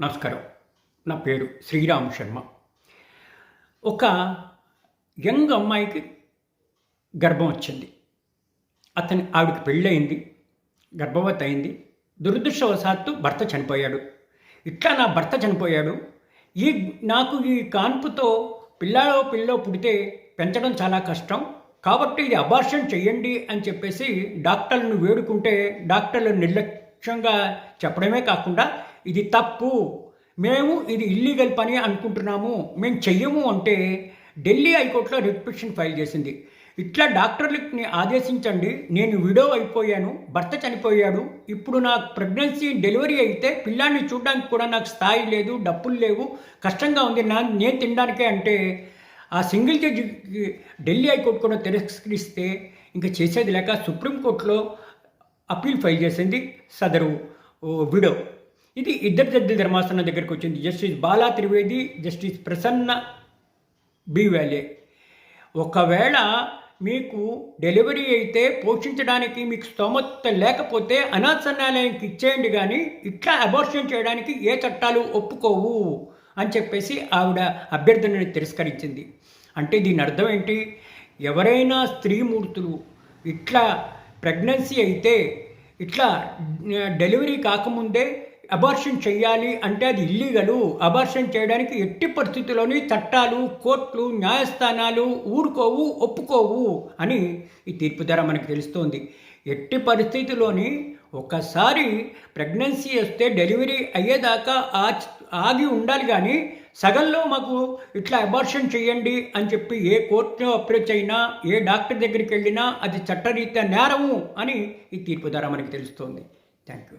నమస్కారం. నా పేరు శ్రీరామ్ శర్మ. ఒక యంగ్ అమ్మాయికి గర్భం వచ్చింది. అతని ఆవిడకి పెళ్ళయింది గర్భవతి అయింది. దురదృష్టవశాత్తు భర్త చనిపోయాడు. ఇట్లా నా భర్త చనిపోయాడు. ఈ నాకు ఈ కాన్పుతో పిల్లాడో పిల్లో పుడితే పెంచడం చాలా కష్టం. కాబట్టి ఇది అబార్షన్ చెయ్యండి అని చెప్పేసి డాక్టర్లను వేడుకుంటే డాక్టర్లు నిర్లక్ష్యంగా చెప్పడమే కాకుండా ఇది తప్పు. మేము ఇది ఇల్లీగల్ పని అనుకుంటున్నాము. మేము చెయ్యము అంటే ఢిల్లీ హైకోర్టులో రిట్ పిటిషన్ ఫైల్ చేసింది. ఇట్లా డాక్టర్లని ఆదేశించండి. నేను విడో అయిపోయాను. భర్త చనిపోయాడు. ఇప్పుడు నాకు ప్రెగ్నెన్సీ డెలివరీ అయితే పిల్లాన్ని చూడడానికి కూడా నాకు స్థాయి లేదు డబ్బులు లేవు కష్టంగా ఉంది. నా నేను తినడానికే అంటే ఆ సింగిల్ జడ్జి ఢిల్లీ హైకోర్టు కూడా తిరస్కరిస్తే ఇంకా చేసేది లేక సుప్రీంకోర్టులో అప్పీల్ ఫైల్ చేసింది సదరు విడో. ఇది ఇద్దరు జడ్జి ధర్మాసనం దగ్గరికి వచ్చింది. Justice Bela Trivedi justice Prasanna B Varale ఒకవేళ మీకు డెలివరీ అయితే పోషించడానికి మీకు స్తోమత లేకపోతే అనాథనాలయానికి ఇచ్చేయండి కానీ ఇట్లా అబార్షన్ చేయడానికి ఏ చట్టాలు ఒప్పుకోవు అని చెప్పేసి ఆవిడ అభ్యర్థనని తిరస్కరించింది. అంటే దీని అర్థం ఏంటి? ఎవరైనా స్త్రీమూర్తులు ఇట్లా ప్రెగ్నెన్సీ అయితే ఇట్లా డెలివరీ కాకముందే అబార్షన్ చేయాలి అంటే అది ఇల్లీగలు అబార్షన్ చేయడానికి ఎట్టి పరిస్థితుల్లోని చట్టాలు కోర్టులు న్యాయస్థానాలు ఊరుకోవు ఒప్పుకోవు అని ఈ తీర్పు ద్వారా మనకు తెలుస్తోంది. ఎట్టి పరిస్థితుల్లోని ఒకసారి ప్రెగ్నెన్సీ వస్తే డెలివరీ అయ్యేదాకా ఆగి ఉండాలి కానీ సగంలో మాకు ఇట్లా అబార్షన్ చేయండి అని చెప్పి ఏ కోర్టులో అప్రోచ్ అయినా ఏ డాక్టర్ దగ్గరికి వెళ్ళినా అది చట్టరీత్యా నేరము అని ఈ తీర్పు ద్వారా మనకి తెలుస్తోంది. Thank you